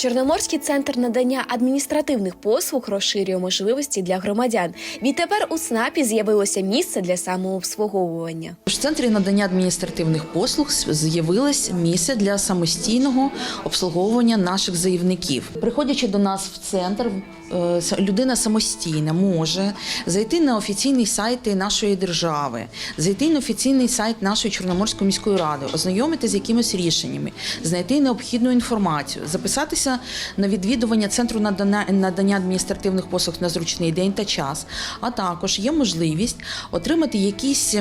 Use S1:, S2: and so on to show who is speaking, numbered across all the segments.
S1: Чорноморський центр надання адміністративних послуг розширює можливості для громадян. Відтепер у СНАПі з'явилося місце для самообслуговування.
S2: В центрі надання адміністративних послуг з'явилось місце для самостійного обслуговування наших заявників. Приходячи до нас в центр, людина самостійно може зайти на офіційний сайт нашої держави, зайти на офіційний сайт нашої Чорноморської міської ради, ознайомитися з якимись рішеннями, знайти необхідну інформацію, записатися на відвідування центру надання, надання адміністративних послуг на зручний день та час. А також є можливість отримати якісь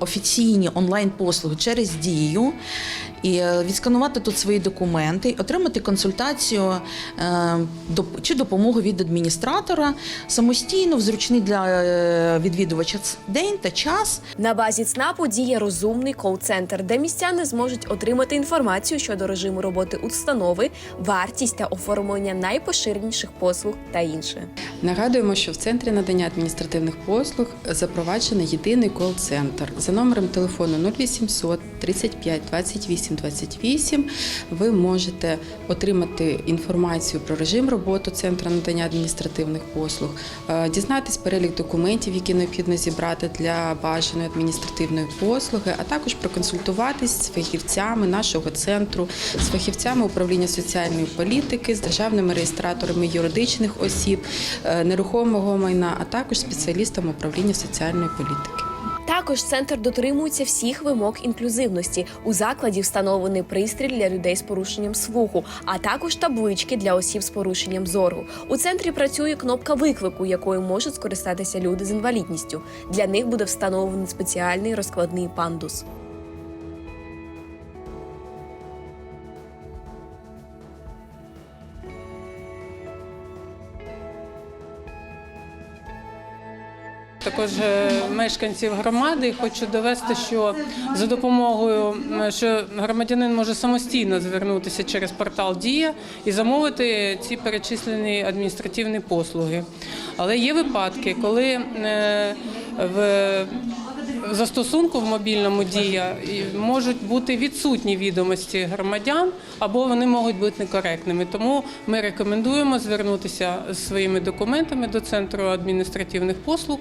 S2: офіційні онлайн-послуги через дію. І е, відсканувати тут свої документи, отримати консультацію е, чи допомогу від адміністратора самостійно в зручний для е, відвідувача день та час.
S1: На базі ЦНАПу діє розумний кол-центр, де містяни зможуть отримати інформацію щодо режиму роботи установи, вартість та оформлення найпоширеніших послуг та інше.
S3: Нагадуємо, що в центрі надання адміністративних послуг запроваджений єдиний кол-центр за номером телефону 0800 35 28 28. Ви можете отримати інформацію про режим роботи центру надання адміністративних послуг, е, дізнатись перелік документів, які необхідно зібрати для бажаної адміністративної послуги, а також проконсультуватись з фахівцями нашого центру, з фахівцями управління соціальної політики, з державними реєстраторами юридичних осіб, е, нерухомого майна, а також спеціалістами управління соціальної політики.
S1: Також центр дотримується всіх вимог інклюзивності. У закладі встановлений пристрій для людей з порушенням слуху, а також таблички для осіб з порушенням зору. У центрі працює кнопка виклику, якою можуть скористатися люди з інвалідністю. Для них буде встановлений спеціальний розкладний пандус.
S4: Також е, мешканців громади хочу довести, що за допомогою що громадянин може самостійно звернутися через портал Дія і замовити ці перечислені адміністративні послуги. Але є випадки, коли е, в в застосунку в мобільному дія можуть бути відсутні відомості громадян або вони можуть бути некоректними. Тому ми рекомендуємо звернутися з своїми документами до центру адміністративних послуг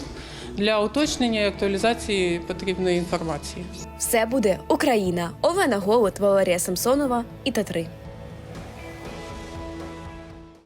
S4: для уточнення і актуалізації потрібної інформації.
S1: Все буде Україна. Олена Голод, Валерія Самсонова і Татри.